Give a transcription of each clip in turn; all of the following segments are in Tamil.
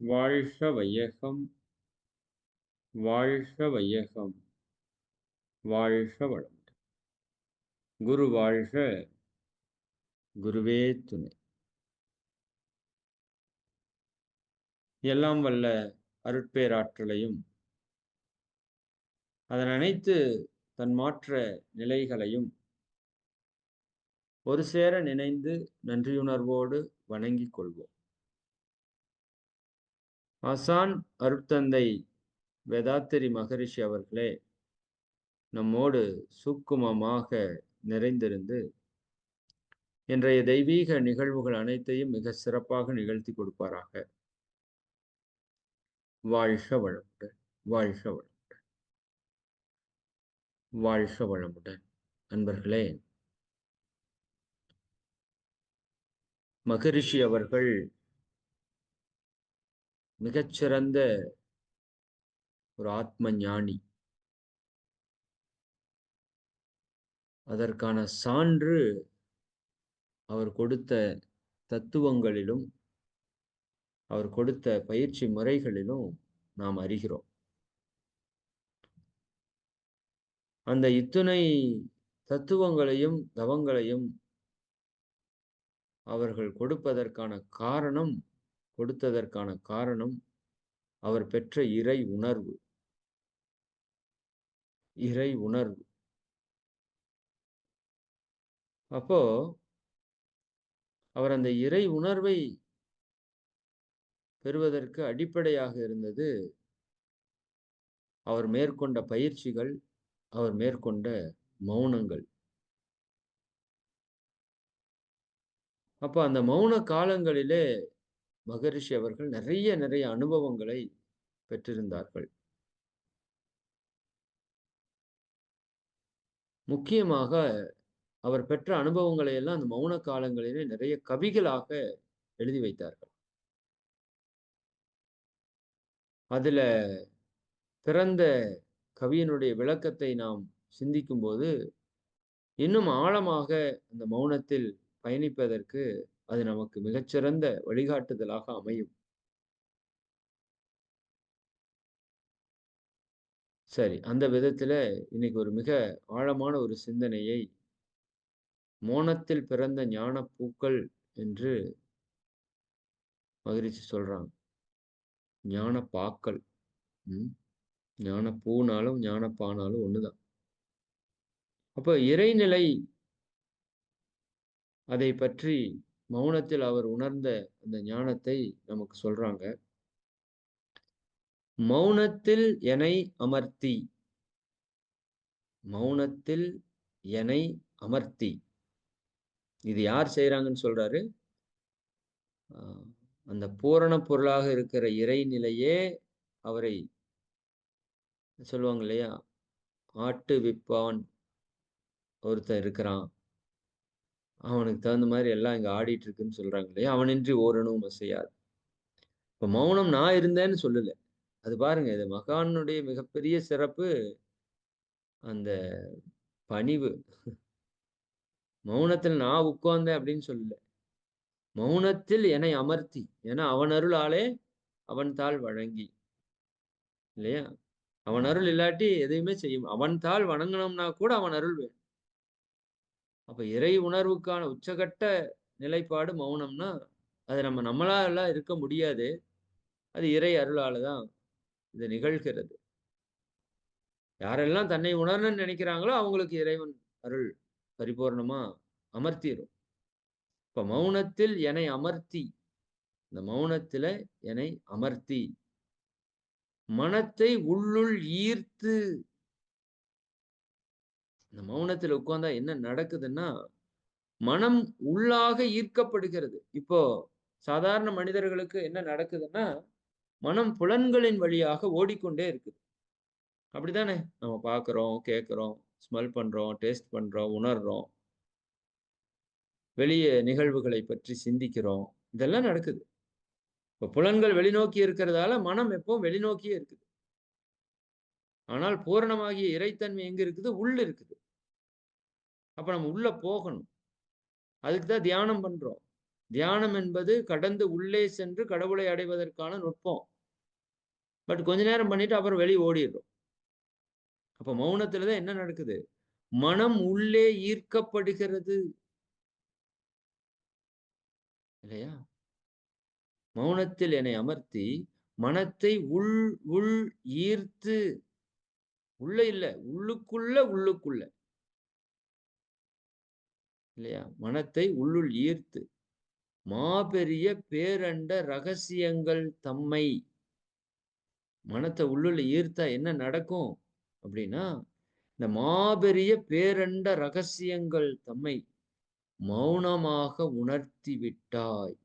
வாழ்க வையகம் வாழ்க வையகம் வாழ்க வளமுடன். குரு வாழ்க குருவே துணை. எல்லாம் வல்ல அருட்பேராற்றலையும் அதன் அனைத்து தன் மாற்ற நிலைகளையும் ஒரு சேர நினைந்து நன்றியுணர்வோடு வணங்கிக் கொள்வோம். ஆசான் அருட்தந்தை வேதாத்திரி மகரிஷி அவர்களே நம்மோடு சூக்குமமாக நிறைந்திருந்து இன்றைய தெய்வீக நிகழ்வுகள் அனைத்தையும் மிக சிறப்பாக நிகழ்த்தி கொடுப்பாராக. வாழ்க வளமுடன் வாழ்க வளமுடன். வாழ்க வளமுடன். நண்பர்களே மகரிஷி அவர்கள் மிகச்சிறந்த ஒரு ஆத்ம ஞானி அதற்கான சான்று அவர் கொடுத்த தத்துவங்களிலும் அவர் கொடுத்த பயிற்சி முறைகளிலும் நாம் அறிகிறோம். அந்த இத்துணை தத்துவங்களையும் தவங்களையும் அவர்கள் கொடுப்பதற்கான காரணம் கொடுத்ததற்கான காரணம் அவர் பெற்ற இறை உணர்வு. இறை உணர்வு. அப்போ அவர் அந்த இறை உணர்வை பெறுவதற்கு அடிப்படையாக இருந்தது அவர் மேற்கொண்ட பயிற்சிகள் அவர் மேற்கொண்ட மௌனங்கள். அப்போ அந்த மௌன காலங்களிலே மகரிஷி அவர்கள் நிறைய நிறைய அனுபவங்களை பெற்றிருந்தார்கள். முக்கியமாக அவர் பெற்ற அனுபவங்களை எல்லாம் அந்த மௌன காலங்களிலே நிறைய கவிகளாக எழுதி வைத்தார்கள். அதுல பிறந்த கவியினுடைய விளக்கத்தை நாம் சிந்திக்கும் போது இன்னும் ஆழமாக அந்த மௌனத்தில் பயணிப்பதற்கு அது நமக்கு மிகச்சிறந்த வழிகாட்டுதலாக அமையும். சரி அந்த விதத்துல இன்னைக்கு ஒரு மிக ஆழமான ஒரு சிந்தனையை மோனத்தில் பிறந்த ஞான பூக்கள் என்று மகிழ்ச்சி சொல்றாங்க. ஞான பாக்கள். உம் ஞான பூனாலும் ஞான பானாலும் ஒண்ணுதான். அப்ப இறைநிலை அதை பற்றி மௌனத்தில் அவர் உணர்ந்த அந்த ஞானத்தை நமக்கு சொல்றாங்க. மௌனத்தில் எனை அமர்த்தி. மௌனத்தில் எனை அமர்த்தி. இது யார் செய்யறாங்கன்னு சொல்றாரு? அந்த பூரண பொருளாக இருக்கிற இறைநிலையே அவரை சொல்லுவாங்க இல்லையா? ஆட்டு விப்பான். ஒருத்தன் இருக்கிறான். அவனுக்கு தகுந்த மாதிரி எல்லாம் இங்க ஆடிட்டு இருக்குன்னு சொல்றாங்க இல்லையா? அவனின்றி ஓரணும் அசையாது. இப்ப மௌனம் நான் இருந்தேன்னு சொல்லல. அது பாருங்க இது மகானுடைய மிகப்பெரிய சிறப்பு அந்த பணிவு. மௌனத்தில் நான் உட்கார்ந்தேன் அப்படின்னு சொல்லல. மௌனத்தில் என்னை அமர்த்தி ஏன்னா அவன் அருளாலே அவன் தாள் வழங்கி இல்லையா? அவன் அருள் இல்லாட்டி எதையுமே செய்யும் அவன் தாள் வணங்கினோம்னா கூட அவன் அருள் வேணும். அப்ப இறை உணர்வுக்கான உச்சகட்ட நிலைப்பாடு மௌனம்னா அது நம்ம நம்மளால இருக்க முடியாது. அது இறை அருளால தான் இது நிகழ்கிறது. யாரெல்லாம் தன்னை உணரணும்னு நினைக்கிறாங்களோ அவங்களுக்கு இறைவன் அருள் பரிபூர்ணமா அமர்த்திடும் இப்ப மௌனத்தில் என்னை அமர்த்தி இந்த மௌனத்துல என்னை அமர்த்தி. மனத்தை உள்ளுள் ஈர்த்து இந்த மௌனத்துல உட்கார்ந்தா என்ன நடக்குதுன்னா மனம் உள்ளாக ஈர்க்கப்படுகிறது. இப்போ சாதாரண மனிதர்களுக்கு என்ன நடக்குதுன்னா மனம் புலன்களின் வழியாக ஓடிக்கொண்டே இருக்குது. அப்படிதானே நம்ம பார்க்குறோம் கேட்குறோம் ஸ்மெல் பண்றோம் டேஸ்ட் பண்றோம் உணர்றோம். வெளியே நிகழ்வுகளை பற்றி சிந்திக்கிறோம். இதெல்லாம் நடக்குது. இப்போ புலன்கள் வெளிநோக்கி இருக்கிறதால மனம் எப்பவும் வெளிநோக்கியே இருக்குது. ஆனால் பூரணமாகிய இறைத்தன்மை எங்க இருக்குது? உள்ள இருக்குது. அப்போ நம்ம உள்ள போகணும். அதுக்கு தான் தியானம் பண்றோம். தியானம் என்பது கடந்து உள்ளே சென்று கடவுளை அடைவதற்கான நுட்பம். பட் கொஞ்ச நேரம் பண்ணிட்டு அப்புறம் வெளியே ஓடிடுறோம். அப்போ மௌனத்தில் தான் என்ன நடக்குது? மனம் உள்ளே ஈர்க்கப்படுகிறது. இல்லையா? மௌனத்தில் என்னை அமர்த்தி மனத்தை உள் உள் ஈர்த்து உள்ள இல்ல உள்ளுக்குள்ள உள்ளுக்குள்ள. இல்லையா? மனத்தை உள்ளுள் ஈர்த்து. மாபெரிய பேரண்ட ரகசியங்கள் தம்மை. மனத்தை உள்ளுள்ள ஈர்த்தா என்ன நடக்கும்? அப்படின்னா இந்த மாபெரிய பேரண்ட ரகசியங்கள் தம்மை மௌனமாக உணர்த்தி விட்டாய்.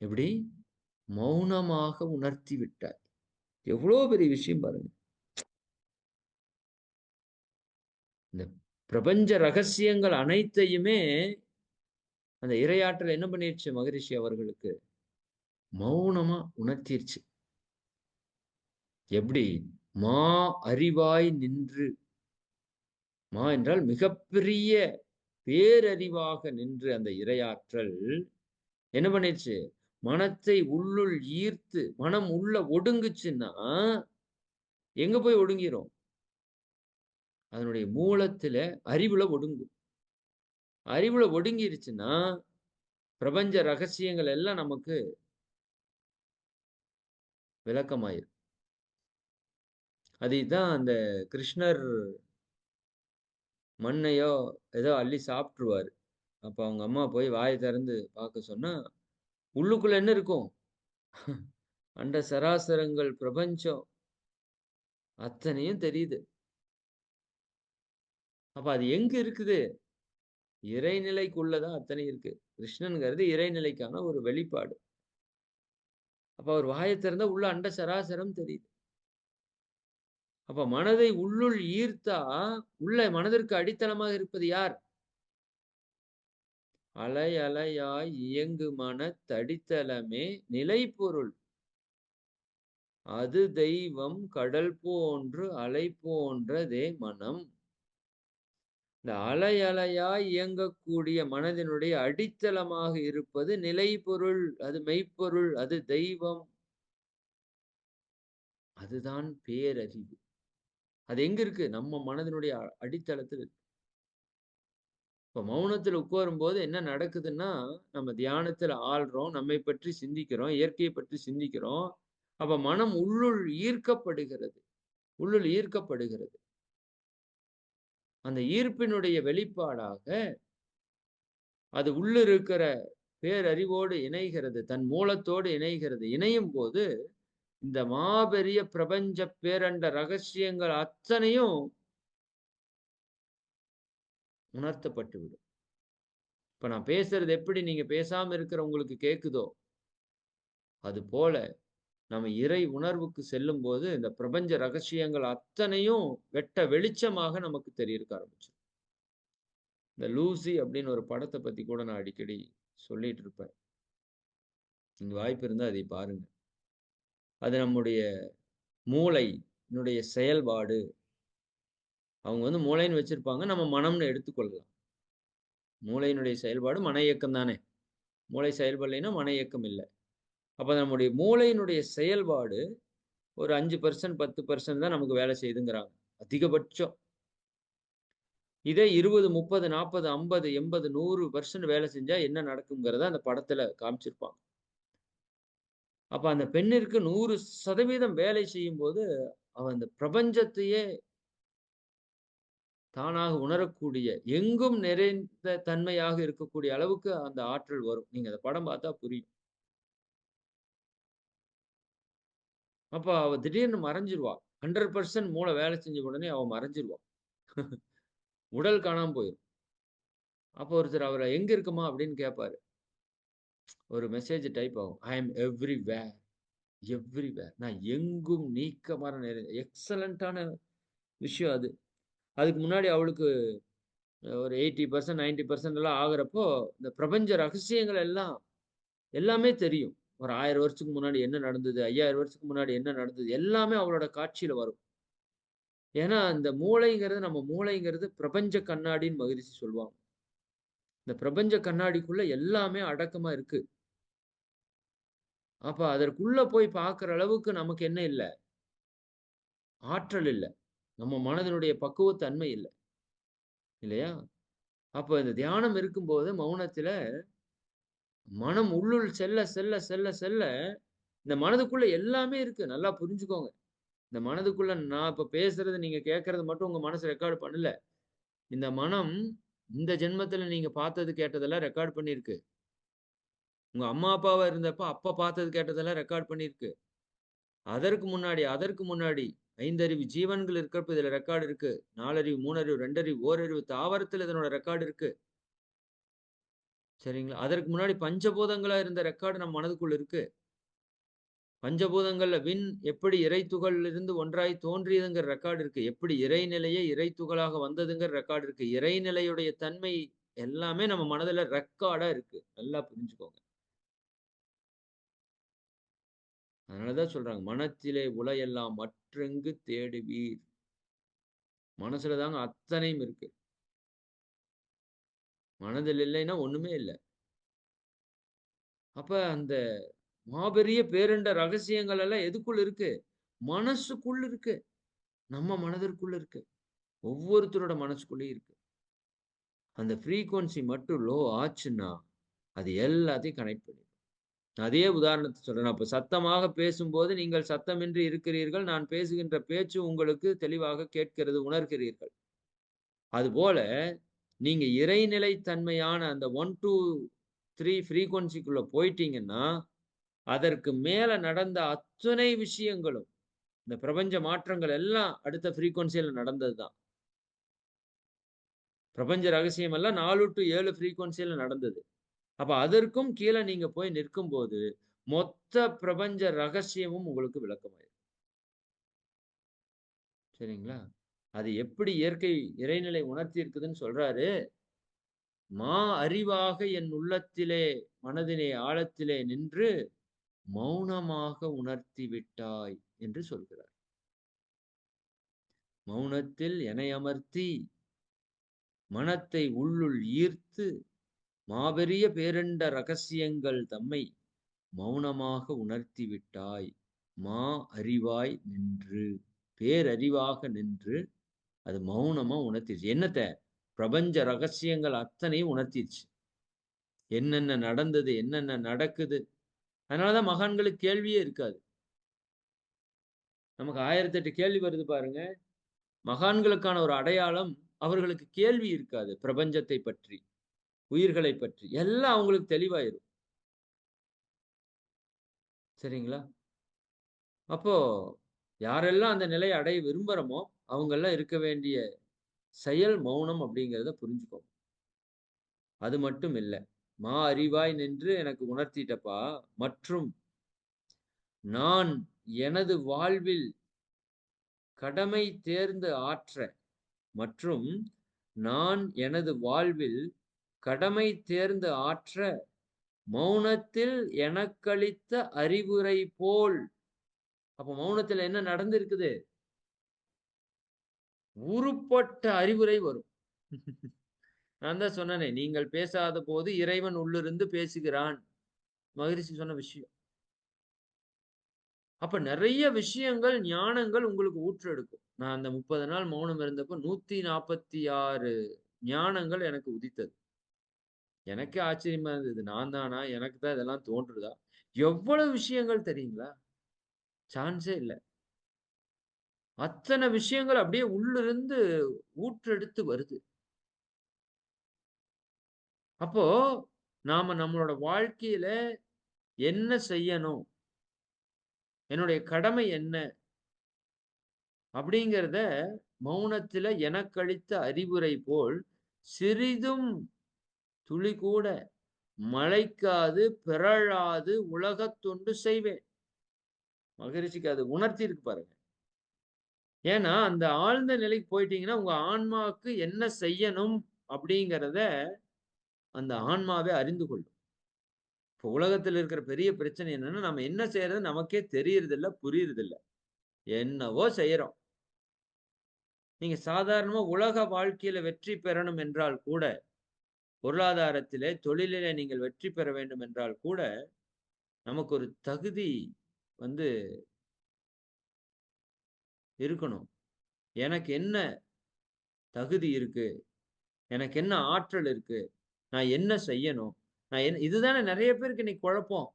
எப்படி? மௌனமாக உணர்த்தி விட்டாய். எவ்வளோ பெரிய விஷயம் பாருங்க. இந்த பிரபஞ்ச ரகசியங்கள் அனைத்தையுமே அந்த இரையாற்றல் என்ன பண்ணிருச்சு மகரிஷி அவர்களுக்கு? மௌனமா உணர்த்திருச்சு. எப்படி? மா அறிவாய் நின்று. மா என்றால் மிகப்பெரிய பேரறிவாக நின்று அந்த இரையாற்றல் என்ன பண்ணிருச்சு மனத்தை உள்ளுள் ஈர்த்து மனம் உள்ள ஒடுங்குச்சுன்னா எங்க போய் ஒடுங்கிறோம் அதனுடைய மூலத்துல அறிவுல ஒடுங்கும். அறிவுல ஒடுங்கிருச்சுன்னா பிரபஞ்ச ரகசியங்கள் எல்லாம் நமக்கு விளக்கமாயிரும். அதுதான் அந்த கிருஷ்ணர் மண்ணையோ ஏதோ அள்ளி சாப்பிட்டுருவாரு. அப்போ அவங்க அம்மா போய் வாயை திறந்து பார்க்க சொன்னா உள்ளுக்குள்ள என்ன இருக்கும்? அண்ட சராசரங்கள் பிரபஞ்சம். அத்தனையும் தெரியுது. அப்ப அது எங்க இருக்குது? இறைநிலைக்குள்ளதான் அத்தனை இருக்கு. கிருஷ்ணனுங்கிறது இறைநிலைக்கான ஒரு வெளிப்பாடு. அப்ப அவர் வாயை திறந்தா உள்ள அண்ட சராசரம் தெரியுது. அப்ப மனதை உள்ளுள் ஈர்த்தா உள்ள மனதிற்கு அடித்தளமாக இருப்பது யார்? அலை அலையாய் இயங்கு மன தடித்தளமே நிலை பொருள் அது தெய்வம் கடல் போன்று அலை போன்றதே மனம். இந்த அலை அலையாய் இயங்கக்கூடிய மனதினுடைய அடித்தளமாக இருப்பது நிலை பொருள் அது மெய்ப்பொருள் அது தெய்வம். அதுதான் பேரறிவு. அது எங்க இருக்கு? நம்ம மனதினுடைய அடித்தளத்தில் இருக்கு. இப்ப மௌனத்தில் உட்காரும் போது என்ன நடக்குதுன்னா நம்ம தியானத்துல ஆள்றோம் நம்மை பற்றி சிந்திக்கிறோம் இயற்கையை பற்றி சிந்திக்கிறோம். அப்ப மனம் உள்ளுள் ஈர்க்கப்படுகிறது. உள்ளுள் ஈர்க்கப்படுகிறது. அந்த ஈர்ப்பினுடைய வெளிப்பாடாக அது உள்ளிருக்கிற பேரறிவோடு இணைகிறது தன் மூலத்தோடு இணைகிறது இணையும் போது இந்த மாபெரிய பிரபஞ்ச பேரண்ட ரகசியங்கள் அத்தனையும் உணர்த்தப்பட்டு விடும் இப்ப நான் பேசுறது எப்படி நீங்க பேசாம இருக்கிற உங்களுக்கு கேக்குதோ? அது போல நம்ம இறை உணர்வுக்கு செல்லும் போது இந்த பிரபஞ்ச ரகசியங்கள் அத்தனையும் வெட்ட வெளிச்சமாக நமக்கு தெரியறக்க ஆரம்பிச்சு இந்த லூசி அப்படின்னு ஒரு படத்தை பத்தி கூட நான் அடிக்கடி சொல்லிட்டு இருப்பேன். நீங்க வாய்ப்பு இருந்தா அதை பாருங்க. அது நம்முடைய மூளையினுடைய செயல்பாடு. அவங்க வந்து மூளைன்னு வச்சிருப்பாங்க. நம்ம மனம்னு எடுத்துக்கொள்ளலாம். மூளையினுடைய செயல்பாடு மன இயக்கம் தானே மூளை செயல்படலைன்னா மன இயக்கம் இல்லை. அப்போ நம்முடைய மூளையினுடைய செயல்பாடு ஒரு அஞ்சு பர்சன்ட் பத்து பர்சன்ட் தான் நமக்கு வேலை செய்யுதுங்கிறாங்க. அதிகபட்சம். இதே இருபது முப்பது நாற்பது ஐம்பது எண்பது நூறு பர்சன்ட் வேலை செஞ்சா என்ன நடக்குங்கிறத அந்த படத்துல காமிச்சிருப்பாங்க. அப்ப அந்த பெண்ணிற்கு நூறு சதவீதம் வேலை செய்யும் போது அவன் அந்த பிரபஞ்சத்தையே தானாக உணரக்கூடிய எங்கும் நிறைந்த தன்மையாக இருக்கக்கூடிய அளவுக்கு அந்த ஆற்றல் வரும். நீங்க அந்த படம் பார்த்தா புரியும். அப்போ அவள் திடீர்னு மறைஞ்சிருவா. ஹண்ட்ரட் பர்சன்ட் மூளை வேலை செஞ்ச உடனே அவள் மறைஞ்சிருவா. உடல் காணாமல் போயிடும் அப்போ ஒருத்தர் அவரை எங்க இருக்குமா அப்படின்னு கேட்பாரு ஒரு மெசேஜ் டைப் ஆகும். I am everywhere everywhere நான் எங்கும் நீக்கமான நிறைய எக்ஸலண்ட்டான விஷயம் அது. அதுக்கு முன்னாடி அவளுக்கு ஒரு எயிட்டி பர்சன்ட் நைன்டி பர்சன்ட் எல்லாம் ஆகுறப்போ இந்த பிரபஞ்ச ரகசியங்கள் எல்லாம் எல்லாமே தெரியும். ஒரு ஆயிரம் வருஷத்துக்கு முன்னாடி என்ன நடந்தது ஐயாயிரம் வருஷத்துக்கு முன்னாடி என்ன நடந்தது எல்லாமே அவளோட காட்சியில வரும். ஏன்னா இந்த மூளைங்கிறது நம்ம மூளைங்கிறது பிரபஞ்ச கண்ணாடின்னு மகிழ்ச்சி சொல்லுவாங்க. இந்த பிரபஞ்ச கண்ணாடிக்குள்ள எல்லாமே அடக்கமா இருக்கு. அப்ப அதற்குள்ள போய் பார்க்குற அளவுக்கு நமக்கு என்ன இல்ல? ஆற்றல் இல்ல. நம்ம மனதினுடைய பக்குவத்தன்மை இல்லை. இல்லையா? அப்போ இந்த தியானம் இருக்கும்போது மௌனத்துல மனம் உள்ளுள் செல்ல செல்ல செல்ல செல்ல இந்த மனதுக்குள்ள எல்லாமே இருக்கு. நல்லா புரிஞ்சுக்கோங்க. இந்த மனதுக்குள்ள நான் இப்ப பேசுறது நீங்க கேட்கறது மட்டும் உங்க மனசு ரெக்கார்டு பண்ணல. இந்த மனம் இந்த ஜென்மத்துல நீங்க பார்த்தது கேட்டதெல்லாம் ரெக்கார்ட் பண்ணிருக்கு உங்க அம்மா அப்பாவா இருந்தப்ப அப்பா பார்த்தது கேட்டதெல்லாம் ரெக்கார்ட் பண்ணிருக்கு அதற்கு முன்னாடி அதற்கு முன்னாடி ஐந்தறிவு ஜீவன்கள் இருக்கிறப்ப இதுல ரெக்கார்டு இருக்கு. நாலறிவு மூணறிவு ரெண்டறிவு ஓரறிவு தாவரத்துல இதனோட ரெக்கார்டு இருக்கு. சரிங்களா? அதற்கு முன்னாடி பஞ்சபூதங்களா இருந்த ரெக்கார்டு நம்ம மனதுக்குள்ள இருக்கு. பஞ்சபூதங்கள்ல விண் எப்படி இறை இருந்து ஒன்றாய் தோன்றியதுங்கிற ரெக்கார்டு இருக்கு. எப்படி இறைநிலையே இறை துகளாக வந்ததுங்கிற ரெக்கார்டு இருக்கு. இறைநிலையுடைய தன்மை எல்லாமே நம்ம மனதுல ரெக்கார்டா இருக்கு. நல்லா புரிஞ்சுக்கோங்க. அதனாலதான் சொல்றாங்க மனத்திலே உலையெல்லாம் மற்றெங்கு தேடுவீர்? மனசுல தாங்க அத்தனையும் இருக்கு. மனதில் இல்லைன்னா ஒண்ணுமே இல்லை. அப்ப அந்த மாபெரிய பேரண்ட ரகசியங்கள் எல்லாம் எதுக்குள்ள இருக்கு? மனசுக்குள்ள இருக்கு. நம்ம மனதிற்குள்ள இருக்கு. ஒவ்வொருத்தரோட மனசுக்குள்ளேயும் இருக்கு. அந்த ஃப்ரீக்குவன்சி மட்டும் லோ ஆச்சுன்னா அது எல்லாத்தையும் கனெக்ட் பண்ணி அதே உதாரணத்தை சொல்றேன். அப்ப சத்தமாக பேசும்போது நீங்கள் சத்தமின்றி இருக்கிறீர்கள். நான் பேசுகின்ற பேச்சு உங்களுக்கு தெளிவாக கேட்கிறது உணர்கிறீர்கள். அதுபோல நீங்க இறைநிலை தன்மையான அந்த ஒன் டூ த்ரீ ஃப்ரீக்வன்சிக்குள்ள போயிட்டீங்கன்னா அதற்கு மேல நடந்த அத்தனை விஷயங்களும் இந்த பிரபஞ்ச மாற்றங்கள் எல்லாம் அடுத்த ஃப்ரீக்வன்சியில நடந்தது தான் பிரபஞ்ச ரகசியம் எல்லாம் நாலு டு ஏழு ஃப்ரீக்வன்சியில நடந்தது. அப்ப அதற்கும் கீழே நீங்க போய் நிற்கும் போது மொத்த பிரபஞ்ச ரகசியமும் உங்களுக்கு விளக்கமாயிரும். சரிங்களா? அது எப்படி இயற்கை இறைநிலை உணர்த்தி இருக்குதுன்னு சொல்றாரு. மா அறிவாக என் உள்ளத்திலே மனதிலே ஆழத்திலே நின்று மௌனமாக உணர்த்தி விட்டாய் என்று சொல்கிறார். மௌனத்தில் என அமர்த்தி மனத்தை உள்ளுள் ஈர்த்து மாபெரிய பேரண்ட ரகசியங்கள் தம்மை மௌனமாக உணர்த்தி விட்டாய். மா அறிவாய் நின்று பேரறிவாக நின்று அது மௌனமா உணர்த்திடுச்சு என்னத்த? பிரபஞ்ச ரகசியங்கள் அத்தனையும் உணர்த்திடுச்சு என்னென்ன நடந்தது என்னென்ன நடக்குது? அதனாலதான் மகான்களுக்கு கேள்வியே இருக்காது. நமக்கு ஆயிரத்தி எட்டு கேள்வி வருது பாருங்க. மகான்களுக்கான ஒரு அடையாளம் அவர்களுக்கு கேள்வி இருக்காது. பிரபஞ்சத்தை பற்றி உயிர்களை பற்றி. எல்லாம் அவங்களுக்கு தெளிவாயிரும். சரிங்களா? அப்போ யாரெல்லாம் அந்த நிலையை அடைய விரும்புகிறோமோ அவங்கெல்லாம் இருக்க வேண்டிய செயல் மௌனம் அப்படிங்கிறத புரிஞ்சுக்கோங்க அது மட்டும் இல்லை. மா அறிவாய் நின்று எனக்கு உணர்த்திட்டப்பா. மற்றும் நான் எனது வாழ்வில் கடமை தேர்ந்து ஆற்ற மற்றும் நான் எனது வாழ்வில் கடமை தேர்ந்து ஆற்ற மௌனத்தில் எனக்களித்த அறிவுரை போல். அப்ப மௌனத்துல என்ன நடந்திருக்குது? உருப்பட்ட அறிவுரை வரும். நான் தான் சொன்னனே நீங்கள் பேசாத போது இறைவன் உள்ளிருந்து பேசுகிறான். மகிழ்ச்சி சொன்ன விஷயம். அப்ப நிறைய விஷயங்கள் ஞானங்கள் உங்களுக்கு ஊற்றெடுக்கும். நான் அந்த முப்பது நாள் மௌனம் இருந்தப்போ நூத்தி நாற்பத்தி ஆறு ஞானங்கள் எனக்கு உதித்தது. எனக்கே ஆச்சரியமா இருந்தது. நான் தானா? எனக்கு தான் இதெல்லாம் தோன்றுதா? எவ்வளவு விஷயங்கள் தெரியுங்களா? சான்ஸே இல்லை. அத்தனை விஷயங்கள் அப்படியே உள்ளிருந்து ஊற்றெடுத்து வருது. அப்போ நாம நம்மளோட வாழ்க்கையில என்ன செய்யணும்? என்னுடைய கடமை என்ன? அப்படிங்கிறத மௌனத்துல எனக்களித்த அறிவுரை போல் சிறிதும் துளி கூட மலைக்காது பிறழாது உலகத்தொண்டு செய்வேன். மகிழ்ச்சிக்கு அது உணர்த்தி இருக்கு பாருங்க. ஏன்னா அந்த ஆழ்ந்த நிலைக்கு போயிட்டீங்கன்னா உங்க ஆன்மாவுக்கு என்ன செய்யணும் அப்படிங்கிறத அந்த ஆன்மாவே அறிந்து கொள்ளும். இப்போ உலகத்தில் இருக்கிற பெரிய பிரச்சனை என்னன்னா நம்ம என்ன செய்யறது நமக்கே தெரியறதில்ல புரியறதில்ல. என்னவோ செய்யறோம். நீங்க சாதாரணமா உலக வாழ்க்கையில வெற்றி பெறணும் என்றால் கூட பொருளாதாரத்திலே, தொழிலிலே நீங்கள் வெற்றி பெற வேண்டும் என்றால் கூட, நமக்கு ஒரு தகுதி வந்து இருக்கணும். எனக்கு என்ன தகுதி இருக்கு? எனக்கு என்ன ஆற்றல் இருக்கு? நான் என்ன செய்யணும்? நான் என் இதுதானே நிறைய பேருக்கு இன்னைக்கு குழப்பம்.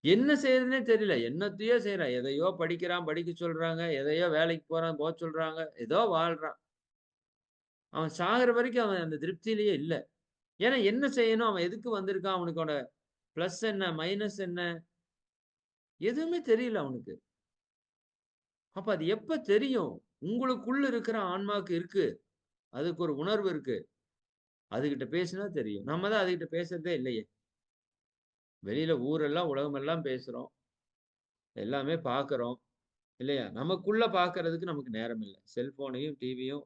என்ன செய்யறதுனே தெரியல. என்னத்தையோ செய்யறான் எதையோ படிக்கிறான், படிக்க சொல்றாங்க. எதையோ வேலைக்கு போறான், போக சொல்றாங்க. ஏதோ வாழ்றான். அவன் சாகுற வரைக்கும் அவன் அந்த திருப்தியிலேயே இல்ல. ஏன்னா என்ன செய்யணும்? அவன் எதுக்கு வந்திருக்கான்? அவனுக்கோட பிளஸ் என்ன? மைனஸ் என்ன? எதுவுமே தெரியல அவனுக்கு. அப்ப அது எப்ப தெரியும்? உங்களுக்குள்ள இருக்கிற ஆன்மாவுக்கு இருக்கு. அதுக்கு ஒரு உணர்வு இருக்கு. அதுகிட்ட பேசினா தெரியும். நம்ம தான் அதுகிட்ட பேசுறதே இல்லையே! வெளியில ஊரெல்லாம், உலகமெல்லாம் பேசுறோம். எல்லாமே பார்க்குறோம். இல்லையா? நமக்குள்ள பார்க்கறதுக்கு நமக்கு நேரம் இல்ல. செல்ஃபோனையும், டிவியும்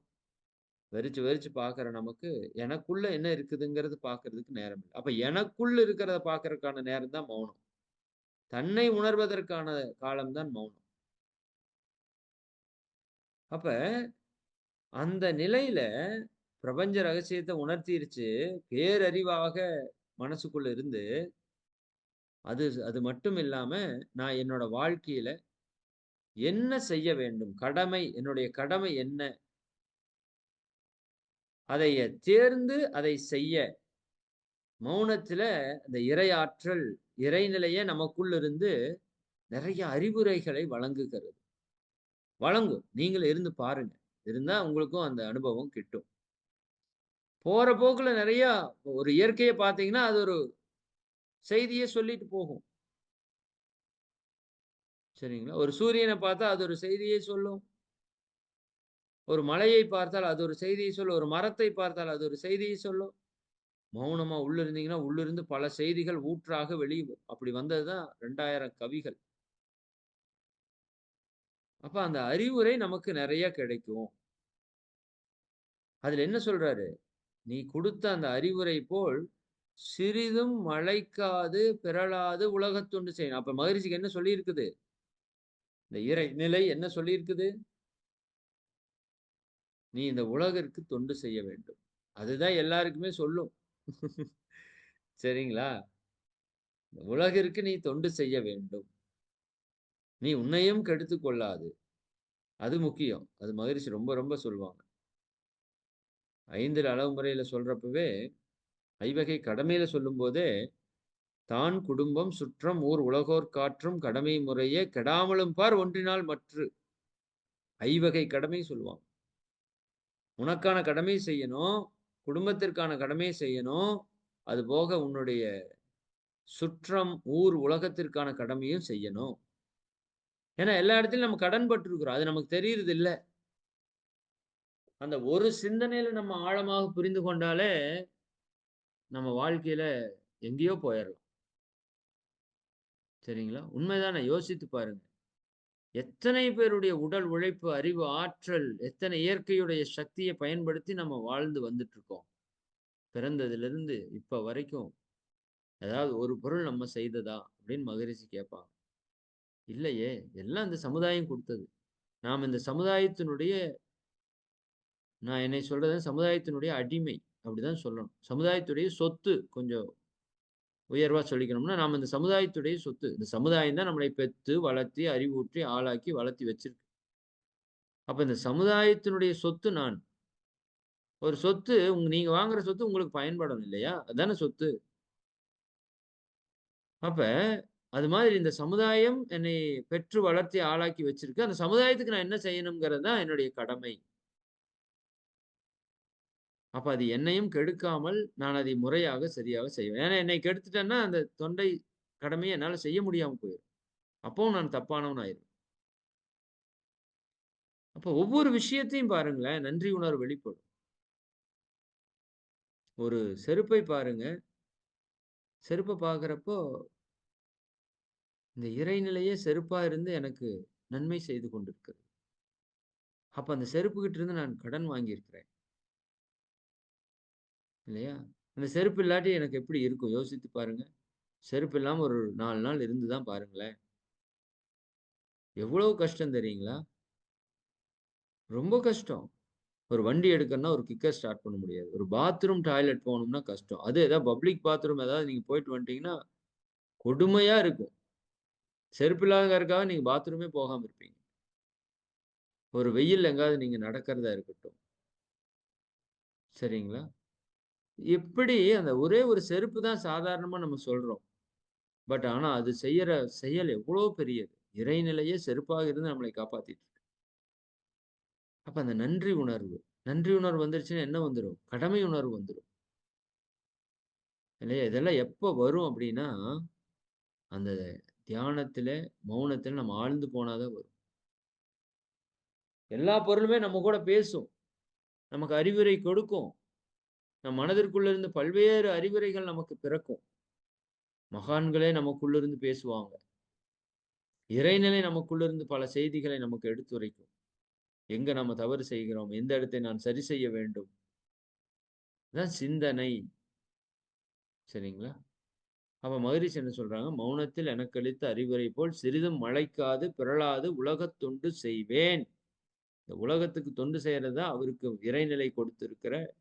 வெறிச்சு வெறிச்சு பார்க்குற நமக்கு, எனக்குள்ள என்ன இருக்குதுங்கிறது பார்க்கறதுக்கு நேரம் இல்லை அப்ப எனக்குள்ள இருக்கிறத பார்க்கறதுக்கான நேரம் தான் மௌனம். தன்னை உணர்வதற்கான காலம்தான் மௌனம். அப்ப, அந்த நிலையில பிரபஞ்ச ரகசியத்தை உணர்த்திருச்சு. பேரறிவாக மனசுக்குள்ள இருந்து அது அது மட்டும் இல்லாம, நான் என்னோட வாழ்க்கையில என்ன செய்ய வேண்டும்? கடமை என்னுடைய கடமை என்ன? அதைய தேர்ந்து அதை செய்ய மௌனத்துல அந்த இறையாற்றல், இறைநிலைய நமக்குள்ள இருந்து நிறைய அறிவுரைகளை வழங்குகிறது. வழங்கும். நீங்களும் இருந்து பாருங்க. இருந்தா உங்களுக்கும் அந்த அனுபவம் கிட்டும். போற போக்குல நிறைய ஒரு இயற்கையை பார்த்தீங்கன்னா, அது ஒரு செய்தியை சொல்லிட்டு போகும். சரிங்களா? ஒரு சூரியனை பார்த்தா அது ஒரு செய்தியை சொல்லும். ஒரு மலையை பார்த்தால் அது ஒரு செய்தியை சொல்லும். ஒரு மரத்தை பார்த்தால் அது ஒரு செய்தியை சொல்லும். மௌனமா உள்ள இருந்தீங்கன்னா, உள்ளிருந்து பல செய்திகள் ஊற்றாக வெளியே அப்படி வந்தது தான் 2000 கவிகள். அப்ப அந்த அறிவுரை நமக்கு நிறைய கிடைக்கும். அதுல என்ன சொல்றாரு? "நீ கொடுத்த அந்த அறிவுரை போல் சிறிதும் மழைக்காது, பிறழாது உலகத் தொண்டு செய்யணும்." அப்ப மகிழ்ச்சிக்கு என்ன சொல்லியிருக்குது? இந்த இறை நிலை என்ன சொல்லியிருக்குது? "நீ இந்த உலகிற்கு தொண்டு செய்ய வேண்டும்." அதுதான் எல்லாருக்குமே சொல்லும். சரிங்களா? "உலகிற்கு நீ தொண்டு செய்ய வேண்டும்." "நீ உன்னையும் கெடுத்து கொள்ளாது." அது முக்கியம். அது மகரிஷி ரொம்ப ரொம்ப சொல்லுவாங்க. ஐந்தில் அளவு முறையில சொல்றப்பவே, ஐவகை கடமையில சொல்லும்போதே, "தான் குடும்பம், சுற்றம், ஊர் உலகோர் காற்றும் கடமை முறையே கெடாமலும் பார் ஒன்றினால் மற்று." ஐவகை கடமை சொல்லுவாங்க. உனக்கான கடமை செய்யணும். குடும்பத்திற்கான கடமை செய்யணும். அது போக உன்னுடைய சுற்றம், ஊர், உலகத்திற்கான கடமையும் செய்யணும். ஏன்னா எல்லா இடத்துலையும் நம்ம கடன் பட்டுருக்கிறோம். அது நமக்கு தெரியறது இல்ல. அந்த ஒரு சிந்தனையில நம்ம ஆழமாக புரிந்து கொண்டாலே, நம்ம வாழ்க்கையில எங்கேயோ போயிடலாம் சரிங்களா? உண்மைதானே யோசித்து பாருங்க. எத்தனை பேருடைய உடல் உழைப்பு, அறிவு, ஆற்றல், எத்தனை இயற்கையுடைய சக்தியை பயன்படுத்தி நம்ம வாழ்ந்து வந்துட்டு இருக்கோம் பிறந்ததுல இருந்து இப்ப வரைக்கும். ஏதாவது ஒரு பொருள் நம்ம செய்ததா? அப்படின்னு மகரிஷி கேட்பாங்க. இல்லையே! எல்லாம் இந்த சமுதாயம் கொடுத்தது நாம் இந்த சமுதாயத்தினுடைய நான் என்னை சொல்றது சமுதாயத்தினுடைய அடிமை. அப்படிதான் சொல்லணும். சமுதாயத்துடைய சொத்து கொஞ்சம் உயர்வா சொல்லிக்கணும்னா, நாம் இந்த சமுதாயத்துடைய சொத்து. இந்த சமுதாயம் தான் நம்மளை பெத்து, வளர்த்தி, அறிவூற்றி, ஆளாக்கி, வளர்த்தி வச்சிருக்கு. அப்ப இந்த சமுதாயத்தினுடைய சொத்து நான். ஒரு சொத்து உங் நீங்க வாங்குற சொத்து உங்களுக்கு பயன்படணும் இல்லையா? அதான சொத்து. அப்ப, அது மாதிரி இந்த சமுதாயம் என்னை பெற்று வளர்த்தி ஆளாக்கி வச்சிருக்கு. அந்த சமுதாயத்துக்கு நான் என்ன செய்யணும்ங்கிறது தான் என்னுடைய கடமை. அப்ப அது என்னையும் கெடுக்காமல், நான் அதை முறையாக, சரியாக செய்வேன். ஏன்னா என்னை கெடுத்துட்டேன்னா, அந்த தொண்டை கடமையை என்னால செய்ய முடியாம போயிரும். அப்பவும் நான் தப்பானவன் ஆயிருவேன். அப்ப ஒவ்வொரு விஷயத்தையும் பாருங்களேன், நன்றி உணர்வு வெளிப்படும். ஒரு செருப்பை பாருங்க. செருப்பை பார்க்குறப்போ இந்த இறைநிலையே செருப்பாக இருந்து எனக்கு நன்மை செய்து கொண்டிருக்கிறது. அப்போ அந்த செருப்புக்கிட்ட இருந்து நான் கடன் வாங்கியிருக்கிறேன். இல்லையா? அந்த செருப்பு இல்லாட்டி எனக்கு எப்படி இருக்கும்? யோசித்து பாருங்க. செருப்பு இல்லாமல் ஒரு நாலு நாள் இருந்து தான் பாருங்களேன். எவ்வளவு கஷ்டம் தெரியுங்களா? ரொம்ப கஷ்டம். ஒரு வண்டி எடுக்கணும்னா ஒரு கிக்கர் ஸ்டார்ட் பண்ண முடியாது. ஒரு பாத்ரூம், டாய்லெட் போகணும்னா கஷ்டம். அது ஏதாவது பப்ளிக் பாத்ரூம் ஏதாவது நீங்கள் போயிட்டு வந்துட்டீங்கன்னா, கொடுமையாக இருக்கும். செருப்பு இல்லாதங்கிறதுக்காக நீங்க பாத்ரூமே போகாமல் இருப்பீங்க. ஒரு வெயில் எங்காவது நீங்க நடக்கிறதா இருக்கட்டும். சரிங்களா? எப்படி அந்த ஒரே ஒரு செருப்பு தான் சாதாரணமாக நம்ம சொல்கிறோம் பட் ஆனால் அது செய்யற செயல் எவ்வளோ பெரியது. இறைநிலையே செருப்பாக இருந்து நம்மளை காப்பாற்றிட்டு இருக்கு. அந்த நன்றி உணர்வு. நன்றி உணர்வு வந்துருச்சுன்னா என்ன வந்துடும் கடமை உணர்வு வந்துடும் இல்லையா? இதெல்லாம் எப்போ வரும் அப்படின்னா, அந்த தியானத்துல மௌனத்துல நம்ம ஆழ்ந்து போனாதான் வரும். எல்லா பொருளுமே நம்ம கூட பேசும். நமக்கு அறிவுரை கொடுக்கும். நம் மனதிற்குள்ள இருந்து பல்வேறு அறிவுரைகள் நமக்கு பிறக்கும். மகான்களே நமக்குள்ள இருந்து பேசுவாங்க. இறைநிலை நமக்குள்ள இருந்து பல செய்திகளை நமக்கு எடுத்துரைக்கும். எங்க நம்ம தவறு செய்கிறோம்? எந்த இடத்தை நான் சரி செய்ய வேண்டும்? அதான் சிந்தனை. சரிங்களா? அப்ப மகரிஷி என்ன சொல்றாங்க? "மௌனத்தில் எனக்கு அளித்த அறிவுரை போல் சிறிதும் மலைக்காது, பிறளாது உலகத் தொண்டு செய்வேன்." இந்த உலகத்துக்கு தொண்டு செய்யறது அவருக்கு இறைநிலை கொடுத்திருக்கிற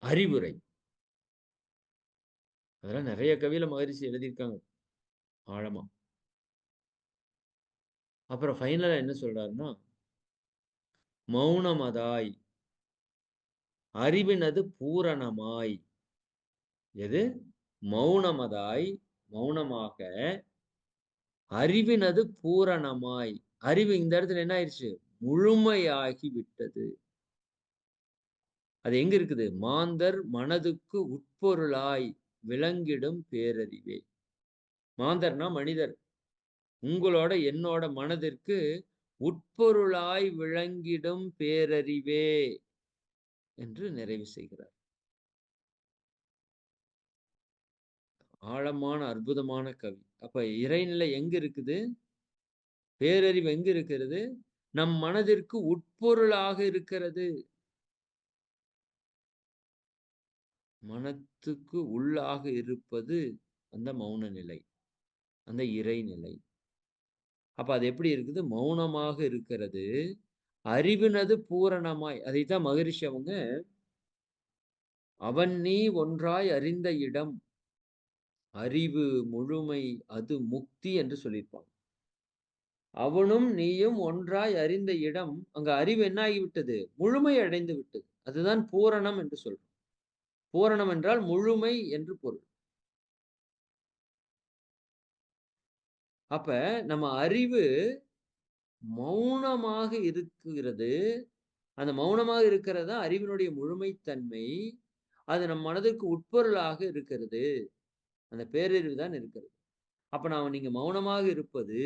அறிவுரை. அதெல்லாம் நிறைய கவியில மகரிஷி எழுதியிருக்காங்க. ஆழமா. அப்புறம் ஃபைனலா என்ன சொல்றாருன்னா மௌனமதாய் அறிவினது பூரணமாய். எது? மௌனமதாய், மௌனமாக அறிவினது பூரணமாய். அறிவு இந்த இடத்துல என்ன ஆயிருச்சு? முழுமையாகி விட்டது. அது எங்க இருக்குது? மாந்தர் மனதுக்கு உட்பொருளாய் விளங்கிடும் பேரறிவே. மாந்தர்னா மனிதர். உங்களோட, என்னோட மனதிற்கு உட்பொருளாய் விளங்கிடும் பேரறிவே என்று நிறைவு செய்கிறார். ஆழமான, அற்புதமான கவி. அப்ப இறைநிலை எங்க இருக்குது? பேரறிவு எங்க இருக்கிறது? நம் மனதிற்கு உட்பொருளாக இருக்கிறது. மனத்துக்கு உள்ளாக இருப்பது அந்த மௌன நிலை. அந்த இறைநிலை. அப்ப அது எப்படி இருக்குது? மௌனமாக இருக்கிறது. அறிவினது பூரணமாய். அதைத்தான் மகரிஷி அவங்க "அவன் நீ ஒன்றாய் அறிந்த இடம். அறிவு முழுமை அது முக்தி" என்று சொல்லியிருப்பாங்க. அவனும் நீயும் ஒன்றாய் அறிந்த இடம், அங்க அறிவு என்ன ஆகிவிட்டது? முழுமை அடைந்து விட்டது. அதுதான் பூரணம் என்று சொல்றோம். பூரணம் என்றால் முழுமை என்று பொருள். அப்ப நம்ம அறிவு மௌனமாக இருக்கிறது. அந்த மௌனமாக இருக்கிறது தான் அறிவினுடைய முழுமைத்தன்மை. அது நம் மனதிற்கு உட்பொருளாக இருக்கிறது. அந்த பேரறிவு தான் இருக்கிறது. அப்ப நாம நீங்க மௌனமாக இருப்பது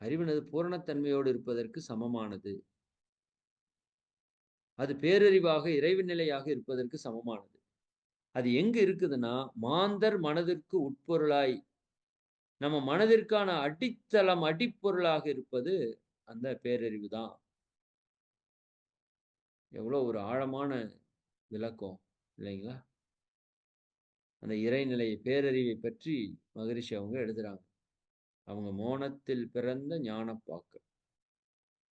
அறிவினது பூரணத்தன்மையோடு இருப்பதற்கு சமமானது. அது பேரறிவாக, இறைவு நிலையாக இருப்பதற்கு சமமானது. அது எங்க இருக்குதுன்னா, மாந்தர் மனதிற்கு உட்பொருளாய் நம்ம மனதிற்கான அடித்தளம், அடிப்பொருளாக இருப்பது அந்த பேரறிவு தான். எவ்வளோ ஒரு ஆழமான விளக்கம் இல்லைங்களா? அந்த இறைநிலை பேரறிவை பற்றி மகரிஷி அவங்க எழுதுறாங்க. அவங்க மௌனத்தில் பிறந்த ஞானப்பாக்கு.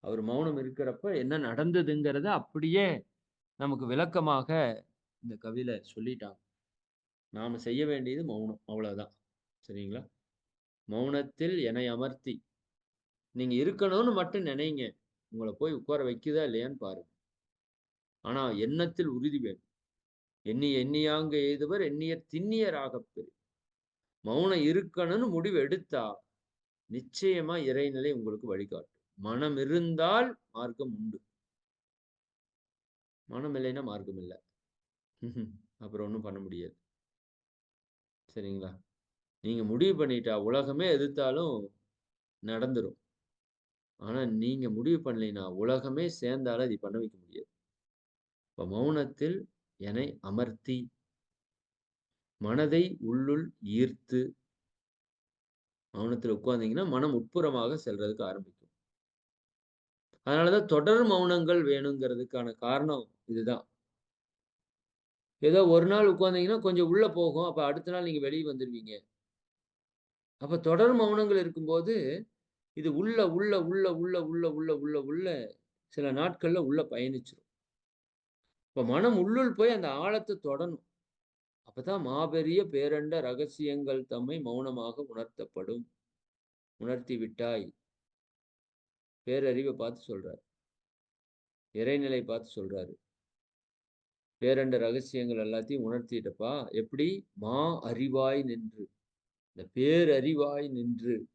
அவர் மௌனம் இருக்கிறப்ப என்ன நடந்ததுங்கிறத அப்படியே நமக்கு விளக்கமாக இந்த கவியில சொல்லிட்டாங்க. நாம செய்ய வேண்டியது மௌனம். அவ்வளவுதான். சரிங்களா? மௌனத்தில் என்னை அமர்த்தி நீங்க இருக்கணும்னு மட்டும் நினைங்க. உங்களை போய் உட்கார வைக்குதா இல்லையான்னு பாருங்க. ஆனா எண்ணத்தில் உறுதி வேணும். எண்ணிய எண்ணியாங்க எய்துவர் எண்ணியர் திண்ணியராக பெரு மௌனம் இருக்கணும்னு முடிவு எடுத்தா, நிச்சயமா இறைநிலை உங்களுக்கு வழிகாட்டும். மனம் இருந்தால் மார்க்கம் உண்டு. மனம் இல்லைன்னா மார்க்கம் இல்லை அப்புறம் ஒன்றும் பண்ண முடியாது. சரிங்களா? நீங்க முடிவு பண்ணிட்டா உலகமே எதிர்த்தாலும் நடந்துரும். ஆனா நீங்க முடிவு பண்ணலைன்னா, உலகமே சேர்ந்தாலும் அதை பண்ண வைக்க முடியாது. இப்ப மௌனத்தில் என அமர்த்தி மனதை உள்ளுள் ஈர்த்து மௌனத்தில் உட்கார்ந்தீங்கன்னா, மனம் உட்புறமாக செல்றதுக்கு ஆரம்பிக்கும். அதனாலதான் தொடர் மௌனங்கள் வேணுங்கிறதுக்கான காரணம் இதுதான். ஏதோ ஒரு நாள் உட்கார்ந்தீங்கன்னா, கொஞ்சம் உள்ள போகும். அப்ப அடுத்த நாள் நீங்க வெளியே வந்துடுவீங்க அப்ப தொடர் மௌனங்கள் இருக்கும்போது, இது உள்ள உள்ள உள்ள உள்ள உள்ள உள்ள உள்ள உள்ள சில நாட்கள்ல உள்ள பயணிச்சிரும் இப்ப மனம் உள்ளுள் போய் அந்த ஆழத்தை தொடணும். அப்பதான் மாபெரிய பேரண்ட ரகசியங்கள் தம்மை மௌனமாக உணர்த்தப்படும். உணர்த்தி விட்டாய். பேரறிவை பார்த்து சொல்றாரு. இறைநிலை பார்த்து சொல்றாரு. பேரண்ட ரகசியங்கள் எல்லாத்தையும் உணர்த்திட்டப்பா. எப்படி? மா அறிவாய் நின்று. இந்த பேரறிவாய் நின்று.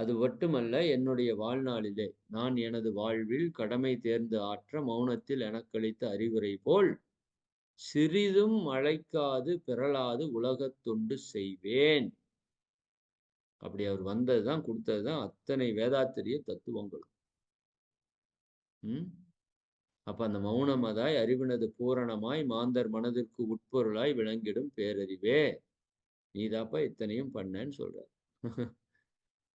அது மட்டுமல்ல என்னுடைய வாழ்நாளிலே நான் எனது வாழ்வில் கடமை தேர்ந்து ஆற்ற மௌனத்தில் எனக்களித்த அறிவுரை போல் சிறிதும் அழைக்காது பிறளாது உலகத் தொண்டு செய்வேன். அப்படி அவர் வந்ததுதான் கொடுத்ததுதான் அத்தனை வேதாத்திரிய தத்துவங்களும். உம் அப்ப அந்த மௌனமதாய் அறிவினது பூரணமாய் மாந்தர் மனதிற்கு உட்பொருளாய் விளங்கிடும் பேரறிவே. நீதாப்பா இத்தனையும் பண்ணேன்னு சொல்ற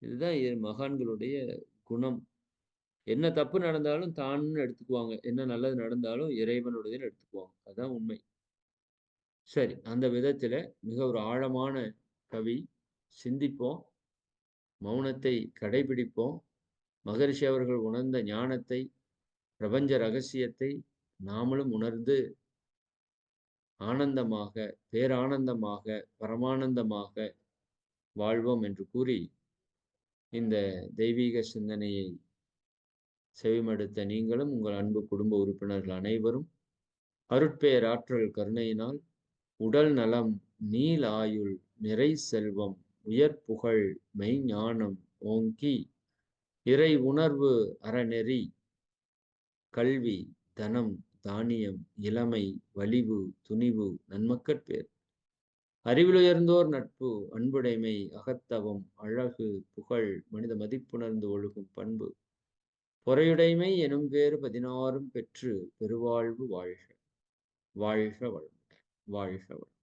இதுதான் மகான்களுடைய குணம். என்ன தப்பு நடந்தாலும் தான்னு எடுத்துக்குவாங்க. என்ன நல்லது நடந்தாலும் இறைவனுடையதுன்னு எடுத்துக்குவாங்க. அதுதான் உண்மை. சரி அந்த விதத்துல மிக ஒரு ஆழமான கவி சிந்திப்போம். மௌனத்தை கடைபிடிப்போம். மகரிஷி அவர்கள் உணர்ந்த ஞானத்தை பிரபஞ்ச ரகசியத்தை நாமளும் உணர்ந்து ஆனந்தமாக பேரானந்தமாக பரமானந்தமாக வாழ்வோம் என்று கூறி இந்த தெய்வீக சிந்தனையை செவிமடுத்த நீங்களும் உங்கள் அன்பு குடும்ப உறுப்பினர்கள் அனைவரும் அருட்பெயர் ஆற்றல் கருணையினால் உடல் நலம் நீல் ஆயுள் நிறை செல்வம் உயர் புகழ் மெய்ஞானம் ஓங்கி இறை உணர்வு அறநெறி கல்வி தனம் தானியம் இளமை வலிவு துணிவு நன்மக்கட்பேர். அறிவிலுயர்ந்தோர் நட்பு அன்புடைமை அகத்தவம் அழகு புகழ் மனித மதிப்புணர்ந்து ஒழுகும் பண்பு. பொறையுடைமை எனும் பேறு பதினாறும் பெற்று பெருவாழ்வு வாழ்க. வாழ்க வளம் வாழ்க வளம்